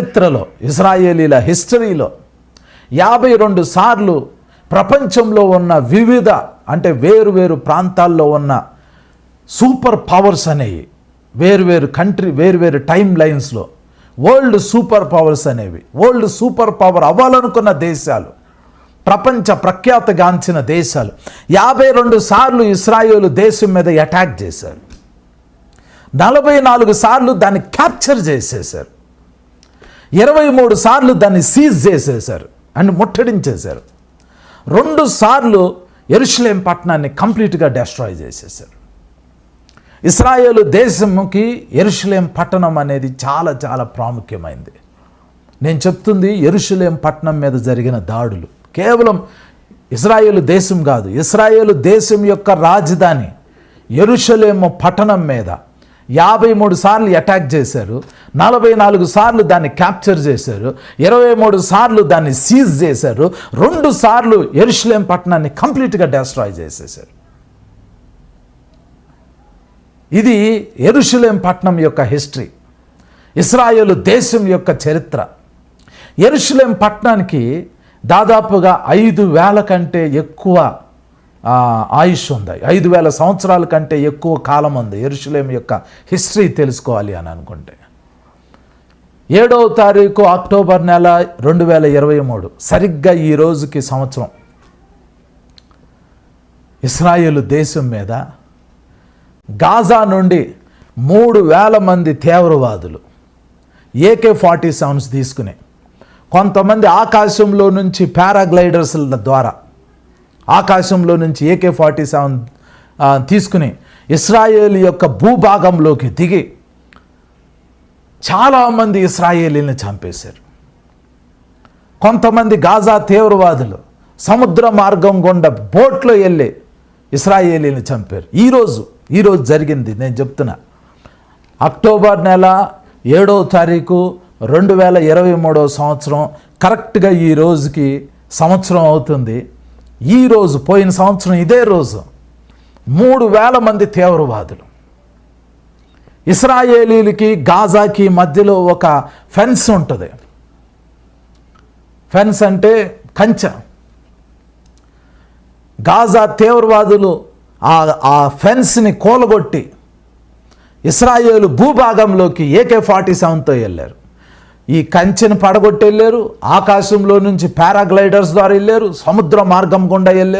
చరిత్రలో ఇస్రాయేలీల హిస్టరీలో యాభై రెండు సార్లు ప్రపంచంలో ఉన్న వివిధ అంటే వేరు వేరు ప్రాంతాల్లో ఉన్న సూపర్ పవర్స్ అనేవి వేరు కంట్రీ వేరువేరు టైం లైన్స్లో వరల్డ్ సూపర్ పవర్స్ అనేవి వరల్డ్ సూపర్ పవర్ అవ్వాలనుకున్న దేశాలు ప్రపంచ ప్రఖ్యాతగాంచిన దేశాలు యాభై రెండు సార్లు ఇస్రాయేలు దేశం మీద అటాక్ చేశారు. నలభై నాలుగు సార్లు దాన్ని క్యాప్చర్ చేసేశారు. ఇరవై మూడు సార్లు దాన్ని సీజ్ చేసేశారు అండ్ ముట్టడించేశారు. రెండు సార్లు ఎరుషులేం పట్టణాన్ని కంప్లీట్గా డెస్ట్రాయ్ చేసేశారు. ఇస్రాయేలు దేశంకి ఎరుషులేం పట్టణం అనేది చాలా చాలా ప్రాముఖ్యమైంది. నేను చెప్తుంది ఎరుషులేం పట్టణం మీద జరిగిన దాడులు. కేవలం ఇస్రాయేలు దేశం కాదు ఇస్రాయేలు దేశం యొక్క రాజధాని ఎరుషలేము పట్టణం మీద యాభై మూడు సార్లు అటాక్ చేశారు నలభై నాలుగు సార్లు దాన్ని క్యాప్చర్ చేశారు ఇరవై మూడు సార్లు దాన్ని సీజ్ చేశారు రెండు సార్లు ఎరుషులేం పట్టణాన్ని కంప్లీట్గా డెస్ట్రాయ్ చేసేశారు. ఇది ఎరుషులేం పట్టణం యొక్క హిస్టరీ ఇస్రాయేల్ దేశం యొక్క చరిత్ర. ఎరుషులేం పట్టణానికి దాదాపుగా ఐదు వేల కంటే ఎక్కువ ఆయుష్ ఉంది. ఐదు వేల సంవత్సరాల కంటే ఎక్కువ కాలం ఉంది. ఎరుషులేం యొక్క హిస్టరీ తెలుసుకోవాలి అని అనుకుంటే. ఏడవ తారీఖు అక్టోబర్ నెల రెండు వేల ఇరవై మూడు. సరిగ్గా ఈ రోజుకి సంవత్సరం. ఇస్రాయేల్ దేశం మీద గాజా నుండి మూడు వేల మంది తీవ్రవాదులు ఏకే ఫార్టీ సెవెన్స్ తీసుకుని కొంతమంది ఆకాశంలో నుంచి పారాగ్లైడర్స్ల ద్వారా ఆకాశంలో నుంచి ఏకే ఫార్టీ సెవెన్ తీసుకుని ఇస్రాయేల్ యొక్క భూభాగంలోకి దిగి చాలామంది ఇస్రాయేలీని చంపేశారు. కొంతమంది గాజా తీవ్రవాదులు సముద్ర మార్గం గుండా బోట్లో వెళ్ళి ఇస్రాయేలీని చంపారు. ఈరోజు ఈరోజు జరిగింది నేను చెప్తున్నా. అక్టోబర్ నెల ఏడవ తారీఖు రెండు వేల ఇరవై మూడవ సంవత్సరం కరెక్ట్గా ఈ రోజుకి సంవత్సరం అవుతుంది. ఈ రోజు పోయిన సంవత్సరం ఇదే రోజు మూడు వేల మంది తీవ్రవాదులు. ఇస్రాయేలీలకి గాజాకి మధ్యలో ఒక ఫెన్స్ ఉంటుంది. ఫెన్స్ అంటే కంచె. గాజా తీవ్రవాదులు ఆ ఆ ఫెన్స్ని కూలగొట్టి ఇస్రాయేలు భూభాగంలోకి ఏకే ఫార్టీ సెవెన్తో వెళ్ళారు. ఈ కంచెను పడగొట్టి వెళ్ళారు ఆకాశంలో నుంచి పారాగ్లైడర్స్ ద్వారా వెళ్ళారు సముద్ర మార్గం గుండా వెళ్ళారు.